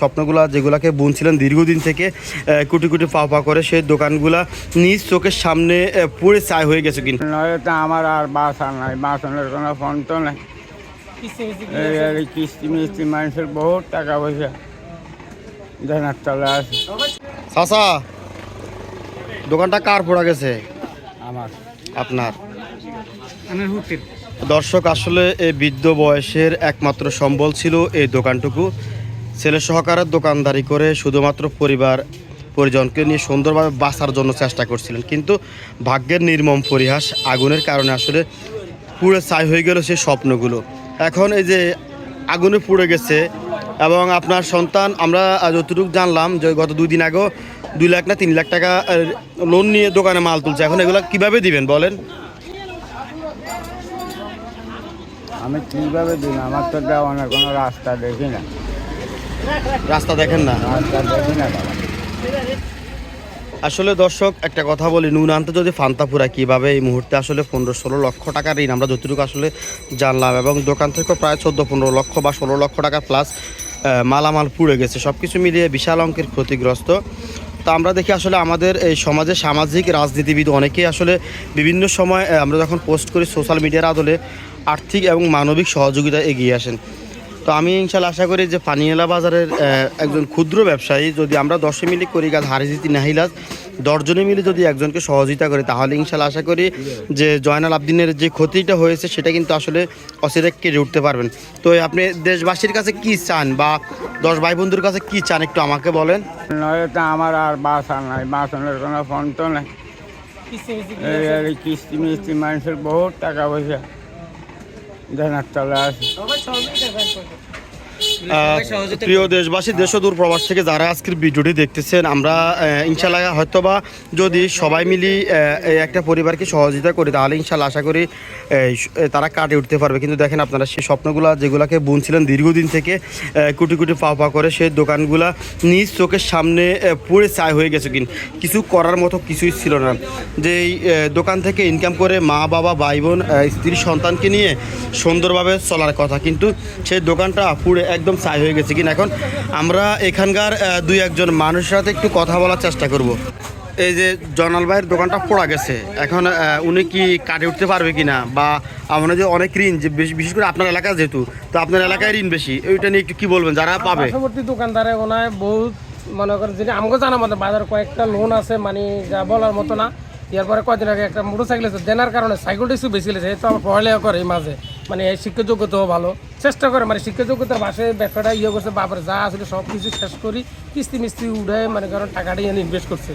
স্বপ্নগুলা যেগুলাকে বুনছিলেন দীর্ঘদিন থেকে কুটি কুটি পা পা করে সেই দোকানগুলা নিজ চোখের সামনে পুড়ে ছাই হয়ে গেছে কিনা নয় তো আমার আর বাসা নাই বাসনের কোনো ফোন তো নাই। কিস্তি মিস্তি মানুষের বহুত টাকা পয়সা দেনার তলে আছে। চাচা দোকানটা কার পড়া গেছে? আমার। আপনার। দর্শক আসলে এই বৃদ্ধ বয়সের একমাত্র সম্বল ছিল এই দোকানটুকু। ছেলে সহকারের দোকানদারি করে শুধুমাত্র পরিবার, পরিজনকে নিয়ে সুন্দরভাবে বাঁচার জন্য চেষ্টা করছিলেন। কিন্তু ভাগ্যের নির্মম পরিহাস আগুনের কারণে আসলে পুড়ে ছাই হয়ে গেল সেই স্বপ্নগুলো। এখন এই যে আগুনে পুড়ে গেছে এবং আপনার সন্তান, আমরা যতটুকু জানলাম যে গত দুই দিন আগেও দুই লাখ না তিন লাখ টাকা লোন নিয়ে দোকানে মাল তুলছে। এখন এগুলো কীভাবে দিবেন বলেন? আমি কীভাবে দিন আমার তো দেওয়ানোর কোনো রাস্তা দেখি না। রাস্তা দেখেন না। আসলে দর্শক, একটা কথা বলি নুন আনতে যদি ফান্তাপুরা কীভাবে এই মুহূর্তে আসলে পনেরো ষোলো লক্ষ টাকা ঋণ, আমরা যতটুকু আসলে জানলাম, এবং দোকান থেকে প্রায় চোদ্দ পনেরো লক্ষ বা ষোলো লক্ষ টাকা প্লাস মালামাল পুড়ে গেছে। সব কিছু মিলিয়ে বিশাল অঙ্কের ক্ষতিগ্রস্ত। তো আমরা দেখি আসলে আমাদের এই সমাজে সামাজিক রাজনীতিবিদ অনেকেই আসলে বিভিন্ন সময় আমরা যখন পোস্ট করি সোশ্যাল মিডিয়ার আদলে, আর্থিক এবং মানবিক সহযোগিতা এগিয়ে আসেন। তো আমি ইনশাল্লাহ আশা করি যে পানিয়ালা বাজারের একজন ক্ষুদ্র ব্যবসায়ী যদি আমরা দশে মিলি করি গাছ হারিজিতি নাহিলাজ দশজনে মিলে যদি একজনকে সহযোগিতা করে তাহলে ইনশাল্লাহ আশা করি যে জয়নাল আবদিনের যে ক্ষতিটা হয়েছে সেটা কিন্তু আসলে অসিরে কেটে উঠতে পারবেন। তো আপনি দেশবাসীর কাছে কি চান বা দশ ভাই বন্ধুর কাছে কি চান একটু আমাকে বলেন। আমার আর বাসা নাই বাসনের কোনো ফোন তো নাই। কিস্তি মিস্তি মানুষের বহুত টাকা পয়সা। দেনার তলে আছে প্রিয় দেশবাসী দেশ দূর প্রবাস থেকে যারা আজকের ভিডিওটি দেখতেছেন আমরা ইনশাল্লাহ হয়তোবা যদি সবাই মিলি একটা পরিবারকে সহযোগিতা করি তাহলে ইনশাল্লাহ আশা করি তারা কাটে উঠতে পারবে। কিন্তু দেখেন আপনারা সেই স্বপ্নগুলা যেগুলাকে বুনছিলেন দীর্ঘদিন থেকে কুটি কুটি পা পা করে সেই দোকানগুলা নিজ চোখের সামনে আহ, পুড়ে হয়ে গেছে কিন্তু কিছু করার মতো কিছুই ছিল না। যে এই দোকান থেকে ইনকাম করে মা বাবা ভাই বোন স্ত্রী সন্তানকে নিয়ে সুন্দরভাবে চলার কথা। কিন্তু সেই দোকানটা পুড়ে একদম ছাই হয়ে গেছে কিনা। এখন আমরা এখানকার দুই একজন মানুষের সাথে একটু কথা বলার চেষ্টা করব। এই যে জনাল ভাইয়ের দোকানটা পোড়া গেছে। এখন উনি কি কাটে উঠতে পারবে কিনা? বা আমরা যে অনেক ঋণ যে বিশেষ করে আপনার এলাকা যেহেতু তো আপনার এলাকায় ঋণ বেশি ওইটা নিয়ে একটু কি বলবেন? যারা পাবে। দোকানদারে ওনায় বহুত মনে করেন যদি আমাকে জানা মতো বাজার কয়েকটা লোন আছে মানে যা বলার মতো না। এরপরে কয়দিন আগে একটা মোটর সাইকেল আছে দেনার কারণে সাইকেলটা একটু বেশি লেছে তো আমার পড়ালেখা করে এই মাঝে। মানে শিক্ষাযোগ্যতাও ভালো। চেষ্টা করে মানে শিক্ষাযোগ্যতার বাসে ব্যবসাটা ইয়ে করছে, বাপরে যা আসলে সব কিছু শেষ করি, কিস্তি মিস্তি উঠে মানে কারণ টাকাটা এনে ইনভেস্ট করছে।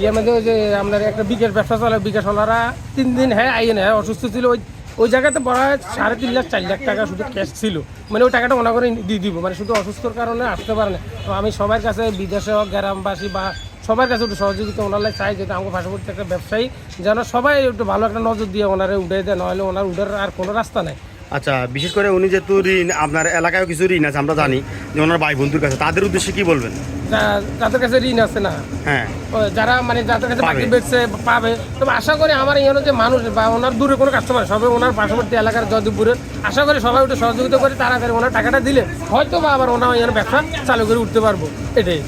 ইয়ার মধ্যে ওই যে আপনার একটা বিকাশ ব্যবসা চলে বিকাশ ওনারা তিন দিন হ্যাঁ আইয়ে হ্যাঁ অসুস্থ ছিল, ওই ওই জায়গাতে পড়া সাড়ে তিন লাখ, চার লাখ টাকা শুধু ক্যাশ ছিল। মানে ওই টাকাটা ওনা করে দিয়ে দিব মানে শুধু অসুস্থর কারণে আসতে পারে না। তো আমি সবার কাছে, বিদেশে হোক, গ্রামবাসী বা সবার কাছে একটু সহযোগিতা, ওনারা চাই, যেহেতু আমাকে পার্শ্ববর্তী একটা ব্যবসায়ী, যেন সবাই একটু ভালো একটা নজর দিয়ে ওনারে উঠে দেয় নাহলে ওনার উঠার আর কোনো রাস্তা নেই। আচ্ছা বিশেষ করে উনি যেহেতু ঋণ আপনার এলাকায় কিছু ঋণ আছে আমরা জানি যে ওনার ভাই বন্ধুর কাছে তাদের উদ্দেশ্যে কি বলবেন? যাদের কাছে ঋণ আছে না। হ্যাঁ। যারা মানে যাদের কাছে বাকি বেচছে পাবে। তবে আশা করি আমার এই যে মানুষ বা ওনার দূরে কোনো কাস্টমার সবাই ওনার পার্শ্ববর্তী এলাকার যদুপুরের আশা করি সবাই ওটা সহযোগিতা করে তাড়াতাড়ি ওনার টাকাটা দিলে হয়তো বা আবার ওনার ব্যবসা চালু করে উঠতে পারব। এটাই।